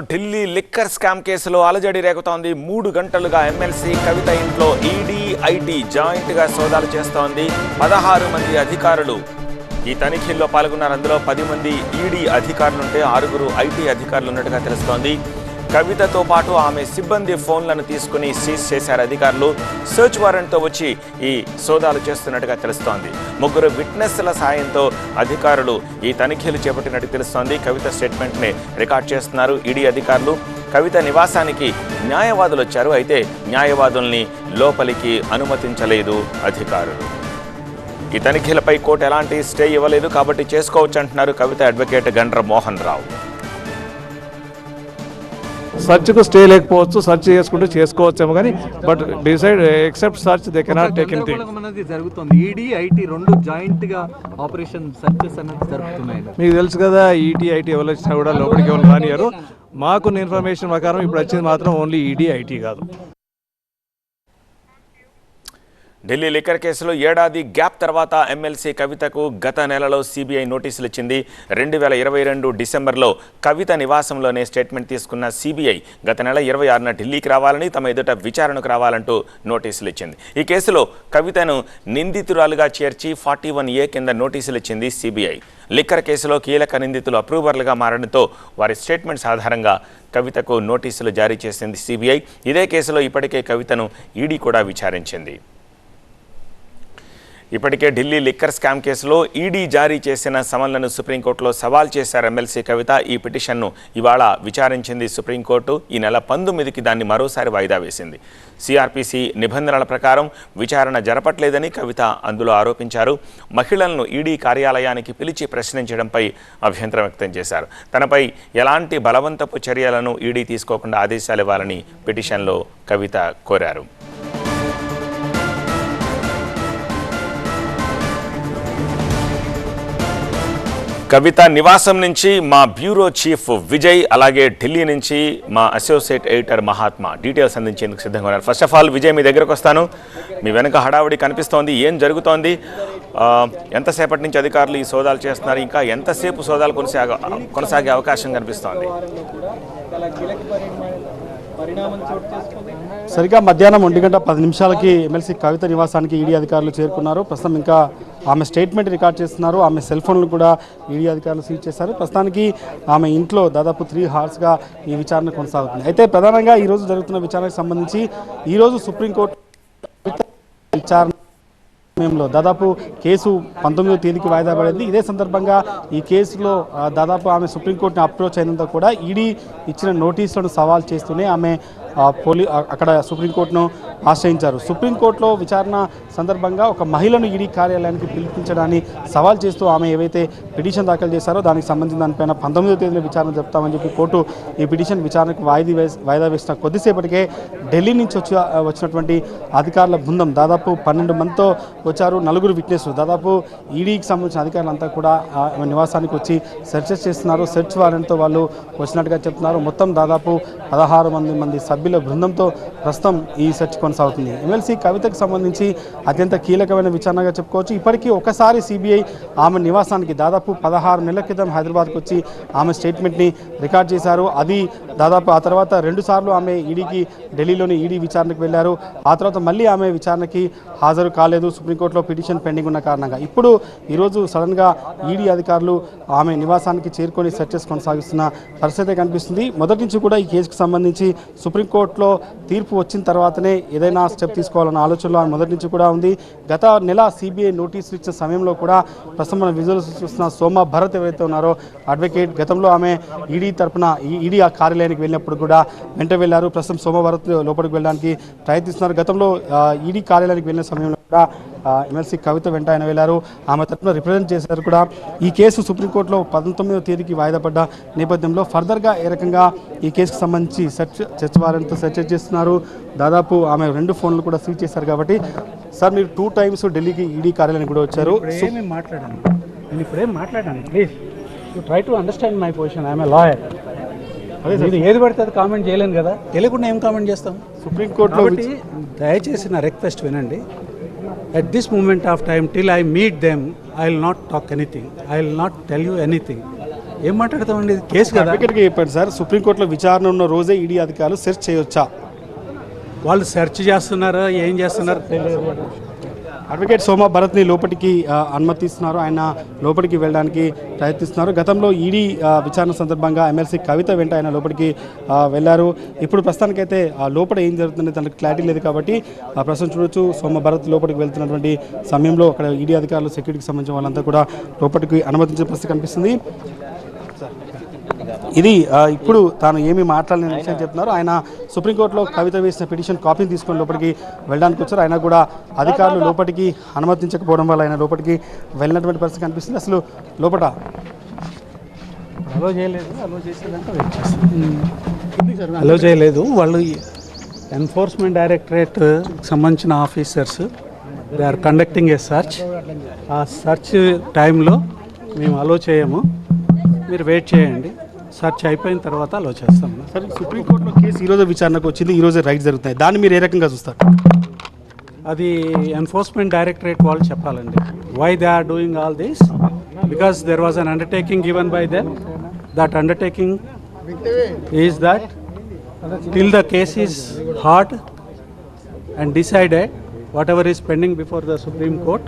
Delhi liquor scam కేసులో అలజడి రేగుతోంది. మూడు గంటలుగా ఎమ్మెల్సీ కవిత ఇంట్లో ఈడీ ఐటీ జాయింట్గా సోదాలు చేస్తోంది. పదహారు మంది అధికారులు. ఈ తనిఖీల్లో పాల్గొన్నారు. అందులో పది మంది ఈడీ అధికారులుంటే ఆరుగురు ఐటీ అధికారులు ఉన్నట్టుగా తెలుస్తోంది. కవితతో పాటు ఆమె సిబ్బంది ఫోన్లను తీసుకుని సీజ్ చేశారు. అధికారులు సెర్చ్ వారెంట్తో వచ్చి ఈ సోదాలు చేస్తున్నట్టుగా తెలుస్తోంది. ముగ్గురు విట్నెస్ల సాయంతో అధికారులు ఈ తనిఖీలు చేపట్టినట్టు తెలుస్తోంది. కవిత స్టేట్మెంట్ని రికార్డ్ చేస్తున్నారు. ఈడీ అధికారులు కవిత నివాసానికి న్యాయవాదులు వచ్చారు. అయితే న్యాయవాదుల్ని లోపలికి అనుమతించలేదు అధికారులు. ఈ తనిఖీలపై కోర్టు ఎలాంటి స్టే ఇవ్వలేదు కాబట్టి చేసుకోవచ్చు అంటున్నారు కవిత అడ్వకేట్ గండ్ర మోహన్ రావు. సర్చ్కు స్టే లేకపోవచ్చు సర్చ్ చేసుకుంటూ చేసుకోవచ్చేమో కానీ but decide except search they cannot take అనేది జరుగుతుంది. ఈడీ ఐటీ రెండు జాయింట్గా ఆపరేషన్ సర్చెస్ అనేది జరుగుతున్నాయి మీకు తెలుసు కదా ఈటీ ఐటీ ఎవరు వచ్చినా కూడా లోపలికి ఎవరు రానియరు మాకున్న ఇన్ఫర్మేషన్ ప్రకారం ఇప్పుడు వచ్చింది మాత్రం ఓన్లీ ఈడీ ఐటీ కాదు. ఢిల్లీ లిక్కర్ కేసులో ఏడాది గ్యాప్ తర్వాత ఎమ్మెల్సీ కవితకు గత నెలలో సిబిఐ నోటీసులు ఇచ్చింది రెండు వేల ఇరవై రెండు డిసెంబర్లో కవిత నివాసంలోనే స్టేట్మెంట్ తీసుకున్న సిబిఐ గత నెల ఇరవై ఆరున ఢిల్లీకి రావాలని తమ ఎదుట విచారణకు రావాలంటూ నోటీసులు ఇచ్చింది ఈ కేసులో కవితను నిందితురాలుగా చేర్చి ఫార్టీ వన్ ఏ కింద నోటీసులు ఇచ్చింది సిబిఐ. లిక్కర్ కేసులో కీలక నిందితులు అప్రూవర్లుగా మారడంతో వారి స్టేట్మెంట్స్ ఆధారంగా కవితకు నోటీసులు జారీ చేసింది సిబిఐ. ఇదే కేసులో ఇప్పటికే కవితను ఈడీ కూడా విచారించింది. ఇప్పటికే ఢిల్లీ లిక్కర్ స్కామ్ కేసులో ఈడీ జారీ చేసిన సమన్లను సుప్రీంకోర్టులో సవాల్ చేశారు ఎమ్మెల్సీ కవిత. ఈ పిటిషన్ను ఇవాళ విచారించింది సుప్రీంకోర్టు. ఈ నెల పంతొమ్మిదికి దాన్ని మరోసారి వాయిదా వేసింది. సిఆర్పిసి నిబంధనల ప్రకారం విచారణ జరపట్లేదని కవిత అందులో ఆరోపించారు. మహిళలను ఈడీ కార్యాలయానికి పిలిచి ప్రశ్నించడంపై అభ్యంతరం వ్యక్తం చేశారు. తనపై ఎలాంటి బలవంతపు చర్యలను ఈడీ తీసుకోకుండా ఆదేశాలు ఇవ్వాలని పిటిషన్లో కవిత కోరారు. కవిత నివాసం నుంచి మా బ్యూరో చీఫ్ విజయ్ అలాగే ఢిల్లీ నుంచి మా అసోసియేట్ ఎడిటర్ మహాత్మా డీటెయిల్స్ అందించేందుకు సిద్ధంగా ఉన్నారు. ఫస్ట్ ఆఫ్ ఆల్ విజయ్ మీ దగ్గరకు వస్తాను. మీ వెనుక హడావుడి కనిపిస్తోంది. ఏం జరుగుతోంది? ఎంతసేపటి నుంచి అధికారులు ఈ సోదాలు చేస్తున్నారు? ఇంకా ఎంతసేపు సోదాలు కొనసాగ కొనసాగే అవకాశం కనిపిస్తోంది? సరిగ్గా మధ్యాహ్నం ఒంటి గంట పది నిమిషాలకి ఎమ్మెల్సీ కవిత నివాసానికి ఈడీ అధికారులు చేరుకున్నారు. ప్రస్తుతం ఇంకా ఆమె స్టేట్మెంట్ రికార్డ్ చేస్తున్నారు. ఆమె సెల్ ఫోన్లు కూడా ఈడీ అధికారులు సీజ్ చేశారు. ప్రస్తుతానికి ఆమె ఇంట్లో దాదాపు త్రీ హార్స్గా ఈ విచారణ కొనసాగుతుంది. అయితే ప్రధానంగా ఈరోజు జరుగుతున్న విచారణకు సంబంధించి ఈరోజు సుప్రీంకోర్టు విచారణ సమయంలో దాదాపు కేసు పంతొమ్మిదో తేదీకి వాయిదా పడింది. ఇదే సందర్భంగా ఈ కేసులో దాదాపు ఆమె సుప్రీంకోర్టుని అప్రోచ్ అయినంత కూడా ఈడీ ఇచ్చిన నోటీసులను సవాల్ చేస్తూనే ఆమె పోలీ అక్కడ సుప్రీంకోర్టును ఆశ్రయించారు. సుప్రీంకోర్టులో విచారణ సందర్భంగా ఒక మహిళను ఈడీ కార్యాలయానికి పిలిపించడాన్ని సవాల్ చేస్తూ ఆమె ఏవైతే పిటిషన్ దాఖలు చేశారో దానికి సంబంధించిన దానిపైన పంతొమ్మిదో తేదీలో విచారణ చెప్తామని చెప్పి కోర్టు ఈ పిటిషన్ విచారణకు వాయిదా వేసి వాయిదా వేసిన కొద్దిసేపటికే ఢిల్లీ నుంచి వచ్చి వచ్చినటువంటి అధికారుల బృందం దాదాపు పన్నెండు మందితో వచ్చారు. నలుగురు విట్నెస్లు. దాదాపు ఈడీకి సంబంధించిన అధికారులంతా కూడా నివాసానికి వచ్చి సెర్చెస్ చేస్తున్నారు. సెర్చ్ వారెంట్తో వాళ్ళు వచ్చినట్టుగా చెప్తున్నారు. మొత్తం దాదాపు పదహారు మంది మంది సభ్యులు బృందంతో ప్రస్తుతం ఈ సెర్చ్ కొనసాగుతుంది. ఎమ్మెల్సీ కవితకు సంబంధించి అత్యంత కీలకమైన విచారణగా చెప్పుకోవచ్చు. ఇప్పటికీ ఒకసారి సిబిఐ ఆమె నివాసానికి దాదాపు పదహారు నెలల క్రితం హైదరాబాద్కు వచ్చి ఆమె స్టేట్మెంట్ని రికార్డ్ చేశారు. అది దాదాపు ఆ తర్వాత రెండు సార్లు ఆమె ఈడీకి ఢిల్లీలోని ఈడీ విచారణకు వెళ్ళారు. ఆ తర్వాత మళ్ళీ ఆమె విచారణకి హాజరు కాలేదు. సుప్రీంకోర్టులో పిటిషన్ పెండింగ్ ఉన్న కారణంగా. ఇప్పుడు ఈరోజు సడన్గా ఈడీ అధికారులు ఆమె నివాసానికి చేరుకొని సెర్చెస్ కొనసాగిస్తున్న పరిస్థితి కనిపిస్తుంది. మొదటి నుంచి కూడా ఈ కేసుకు సంబంధించి సుప్రీంకోర్టులో తీర్పు వచ్చిన తర్వాతనే ఏదైనా స్టెప్ తీసుకోవాలన్న ఆలోచనలో ఆమె మొదటి నుంచి కూడా ఉంది. గత నెల సిబిఐ నోటీసులు ఇచ్చిన సమయంలో కూడా ప్రస్తుతం మనం విజువల్స్ చూస్తున్న సోమ భరత్ ఎవరైతే ఉన్నారో అడ్వకేట్ గతంలో ఆమె ఈడీ తరపున ఈడీ ఆ కార్యాలయం కార్యాలయానికి వెళ్ళినప్పుడు కూడా వెంట వెళ్ళారు. ప్రస్తుతం సోమ భరత్ లోపలికి వెళ్ళడానికి ప్రయత్నిస్తున్నారు. గతంలో ఈడీ కార్యాలయానికి వెళ్ళిన సమయంలో కూడా ఎమ్మెల్సీ కవిత వెంట ఆయన వెళ్ళారు. ఆమె తరపున రిప్రజెంట్ చేశారు కూడా. ఈ కేసు సుప్రీంకోర్టులో పంతొమ్మిదవ తేదీకి వాయిదా పడ్డ నేపథ్యంలో ఫర్దర్గా ఏ రకంగా ఈ కేసుకు సంబంధించి సెర్చ్ సెర్చ్ వారెంట్తో సెర్చ్ చేస్తున్నారు. దాదాపు ఆమె రెండు ఫోన్లు కూడా సీజ్ చేశారు కాబట్టి సార్ మీరు టూ టైమ్స్ ఢిల్లీకి ఈడీ కార్యాలయానికి కూడా వచ్చారు. మాట్లాడాను. నేను ఇప్పుడేం మాట్లాడాను please. You try to understand my position I'm a lawyer నేను ఏది పడితే అది కామెంట్ చేయలేను కదా. తెలియకుండా ఏం కామెంట్ చేస్తాం? సుప్రీంకోర్టులో కాబట్టి దయచేసి నా రిక్వెస్ట్ వినండి. At this moment of time till I meet them I will not talk anything I will not tell you anything ఏం మాట్లాడతామండి? ఇది కేసు కదా. అడ్వకేట్గా చెప్పండి సార్ సుప్రీంకోర్టులో విచారణ ఉన్న రోజే ఈడీ అధికారులు సెర్చ్ చేయొచ్చా? వాళ్ళు సెర్చ్ చేస్తున్నారా? ఏం చేస్తున్నారో? తెలియదు అడ్వకేట్ సోమ భరత్ని లోపలికి అనుమతిస్తున్నారు. ఆయన లోపలికి వెళ్ళడానికి ప్రయత్నిస్తున్నారు. గతంలో ఈడీ విచారణ సందర్భంగా ఎమ్మెల్సీ కవిత వెంట ఆయన లోపలికి వెళ్ళారు. ఇప్పుడు ప్రస్తుతానికైతే ఆ లోపల ఏం జరుగుతుంది తనకు క్లారిటీ లేదు కాబట్టి ఆ, ప్రస్తుతం చూడొచ్చు. సోమ భరత్ లోపలికి వెళ్తున్నటువంటి సమయంలో అక్కడ ఈడీ అధికారులు సెక్యూరిటీకి సంబంధించిన వాళ్ళంతా కూడా లోపలికి అనుమతించే పరిస్థితి కనిపిస్తుంది. ఇది ఇప్పుడు తాను ఏమీ మాట్లాడలేని విషయం చెప్తున్నారు. ఆయన సుప్రీంకోర్టులో కవిత వేసిన పిటిషన్ కాపీని తీసుకొని లోపలికి వెళ్ళడానికి వచ్చారు. ఆయన కూడా అధికారులు లోపలికి అనుమతించకపోవడం వల్ల ఆయన లోపలికి వెళ్ళినటువంటి పరిస్థితి కనిపిస్తుంది. అసలు లోపల అలో చేయలేదు. అలో చేసేదాకా వెయిట్ చేస్తాం. అలో చేయలేదు. వాళ్ళు ఎన్ఫోర్స్మెంట్ డైరెక్టరేట్ సంబంధించిన officers they are conducting a search. ఆ సర్చ్ టైంలో మేము అలో చేయము. మీరు వెయిట్ చేయండి. సర్చ్ అయిపోయిన తర్వాత అలో చేస్తాం సరే సుప్రీంకోర్టులో కేసు ఈ రోజు విచారణకు వచ్చింది ఈ రోజే రైట్ జరుగుతాయి దాన్ని మీరు ఏ రకంగా చూస్తారు? అది ఎన్ఫోర్స్మెంట్ డైరెక్టరేట్ వాళ్ళు చెప్పాలండి. Why they are doing all this because there was an undertaking given by them that undertaking is that till the case is heard and decided whatever is pending before the Supreme Court,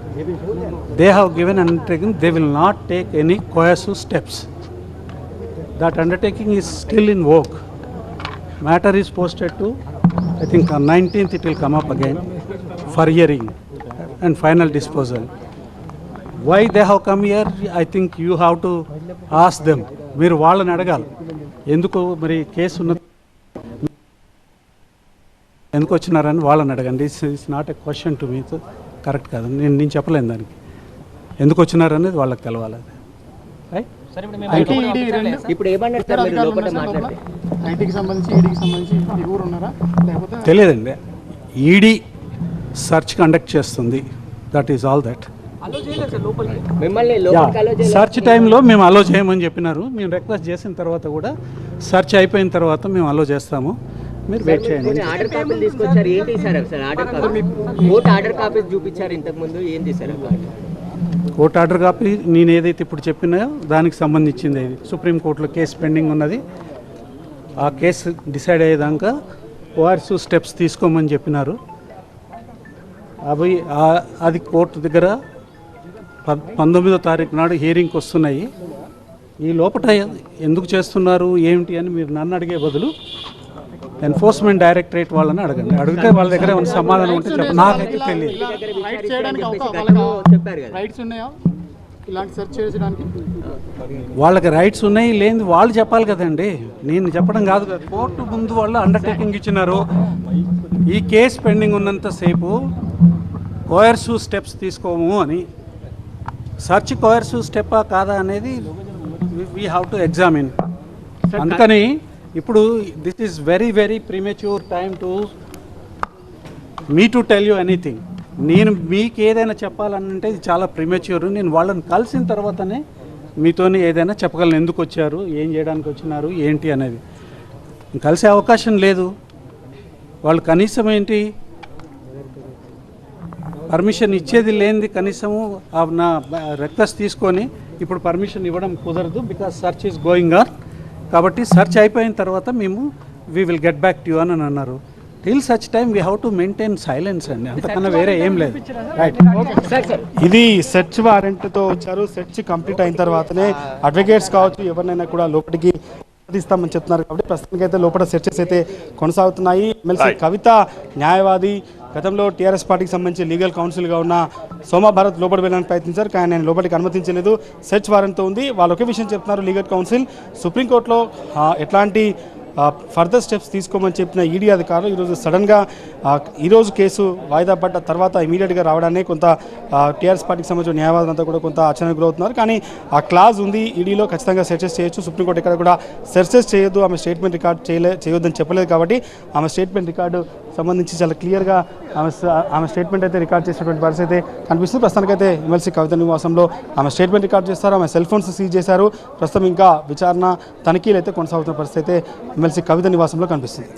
they have given undertaking. They will not take any coercive steps. That undertaking is still in work matter is posted to I think nineteenth it will come up again for hearing and final disposal why they have come here I think you have to ask them మీరు వాళ్ళని అడగాలి. ఎందుకు మరి case ఉన్న ఎందుకు వచ్చినారని వాళ్ళని అడగండి. Is is not a question to me correct కాదు. నేను నేను చెప్పలేను దానికి. ఎందుకు వచ్చినారనేది వాళ్ళకి తెలవాలి. ఇప్పుడు ఐటీకి సంబంధించి ఈడీకి సంబంధించి ఇరువురు ఉన్నారా? లేకపోతే తెలియదండి. ఈడీ సర్చ్ కండక్ట్ చేస్తుంది. That is all that search టైంలో మేము అలో చేయమని చెప్పినారు. మేము రిక్వెస్ట్ చేసిన తర్వాత కూడా సర్చ్ అయిపోయిన తర్వాత మేము అలో చేస్తాము. మీరు వెయిట్ చేయండి. కొన్ని ఆర్డర్ కాపీలు తీసుకొచ్చారు. ఏంటి sir sir order copy court order copies చూపించారు ఇంతకు ముందు. ఏంటి సార్ అవి? కోర్టు ఆర్డర్ కాపీ నేను ఏదైతే ఇప్పుడు చెప్పినాయో దానికి సంబంధించింది ఇది సుప్రీంకోర్టులో కేసు పెండింగ్ ఉన్నది. ఆ కేసు డిసైడ్ అయ్యేదాకా ఓఆర్సు స్టెప్స్ తీసుకోమని చెప్పినారు. అవి అది కోర్టు దగ్గర పంతొమ్మిదో తారీఖు నాడు హియరింగ్కి వస్తున్నాయి. ఈ లోపల ఎందుకు చేస్తున్నారు? ఏమిటి అని మీరు నన్ను అడిగే బదులు ఎన్ఫోర్స్మెంట్ డైరెక్టరేట్ వాళ్ళని అడగండి. అడిగితే వాళ్ళ దగ్గర ఏమైనా సమాధానం ఉంటే చెప్పండి. నాకైతే తెలియదు. వాళ్ళకి రైట్స్ ఉన్నాయి లేని వాళ్ళు చెప్పాలి కదండి. నేను చెప్పడం కాదు కదా. కోర్టు ముందు వాళ్ళు అండర్టేకింగ్ ఇచ్చినారు. ఈ కేసు పెండింగ్ ఉన్నంతసేపు కోయర్సు స్టెప్స్ తీసుకోము అని. సర్చ్ కోయర్సు స్టెప్పా కాదా అనేది వీ హ్యావ్ టు ఎగ్జామిన్ అందుకని ఇప్పుడు this is very very premature time to me to tell you anything నేను మీకు ఏదైనా చెప్పాలంటే ఇది చాలా ప్రిమెచ్యూర్ నేను వాళ్ళని కలిసిన తర్వాతనే మీతోనే ఏదైనా చెప్పగలను. ఎందుకు వచ్చారు? ఏం చేయడానికి వచ్చినారు? ఏంటి అనేది. కలిసే అవకాశం లేదు. వాళ్ళు కనీసం ఏంటి? పర్మిషన్ ఇచ్చేది లేనిది కనీసము నా రిక్వెస్ట్ తీసుకొని ఇప్పుడు పర్మిషన్ ఇవ్వడం కుదరదు because search is going on కాబట్టి సర్చ్ అయిపోయిన తర్వాత మేము we will get back to అని అన్నారు. Till such time we have to maintain silence అండి. అంతకన్నా వేరే ఏం లేదు. రైట్ ఇది సెర్చ్ వారెంట్తో వచ్చారు. సెర్చ్ కంప్లీట్ అయిన తర్వాతనే అడ్వకేట్స్ కావచ్చు ఎవరినైనా కూడా లోపలికి అనుమతిస్తామని చెప్తున్నారు కాబట్టి ప్రస్తుతానికి అయితే లోపల సెర్చెస్ అయితే కొనసాగుతున్నాయి. ఎమ్మెల్సీ. కవిత న్యాయవాది గతంలో టీఆర్ఎస్ పార్టీకి సంబంధించి లీగల్ కౌన్సిల్గా ఉన్న సోమా భారత్ లోపలికి వెళ్ళడానికి ప్రయత్నించారు కానీ ఆయన లోపలికి అనుమతించలేదు. సెర్చ్ వారెంట్తో ఉంది. వాళ్ళు ఒకే విషయం చెప్తున్నారు లీగల్ కౌన్సిల్. సుప్రీంకోర్టులో ఎట్లాంటి ఫర్దర్ స్టెప్స్ తీసుకోమని చెప్పిన ఈడీ అధికారులు ఈరోజు సడన్గా ఈరోజు కేసు వాయిదా పడ్డ తర్వాత ఇమీడియట్గా రావడాన్ని కొంత టీఆర్ఎస్ పార్టీకి సంబంధించిన న్యాయవాదులంతా కూడా కొంత ఆచరణ గురవుతున్నారు. కానీ ఆ క్లాజ్ ఉంది ఈడీలో ఖచ్చితంగా సెర్చెస్ చేయొచ్చు. సుప్రీంకోర్టు ఎక్కడ కూడా సెర్చెస్ చేయొద్దు. ఆమె స్టేట్మెంట్ రికార్డ్ చేయలే చేయొద్దని చెప్పలేదు కాబట్టి ఆమె స్టేట్మెంట్ రికార్డు సంబంధించి చాలా క్లియర్గా ఆమె ఆమె స్టేట్మెంట్ అయితే రికార్డ్ చేసినటువంటి పరిస్థితి అయితే కనిపిస్తుంది. ప్రస్తుతానికైతే ఎమ్మెల్సీ కవిత నివాసంలో ఆమె స్టేట్మెంట్ రికార్డ్ చేస్తారు. ఆమె సెల్ ఫోన్స్ సీజ్ చేశారు. ప్రస్తుతం ఇంకా విచారణ తనిఖీలు అయితే కొనసాగుతున్న పరిస్థితి అయితే ఎమ్మెల్సీ కవిత నివాసంలో కనిపిస్తుంది.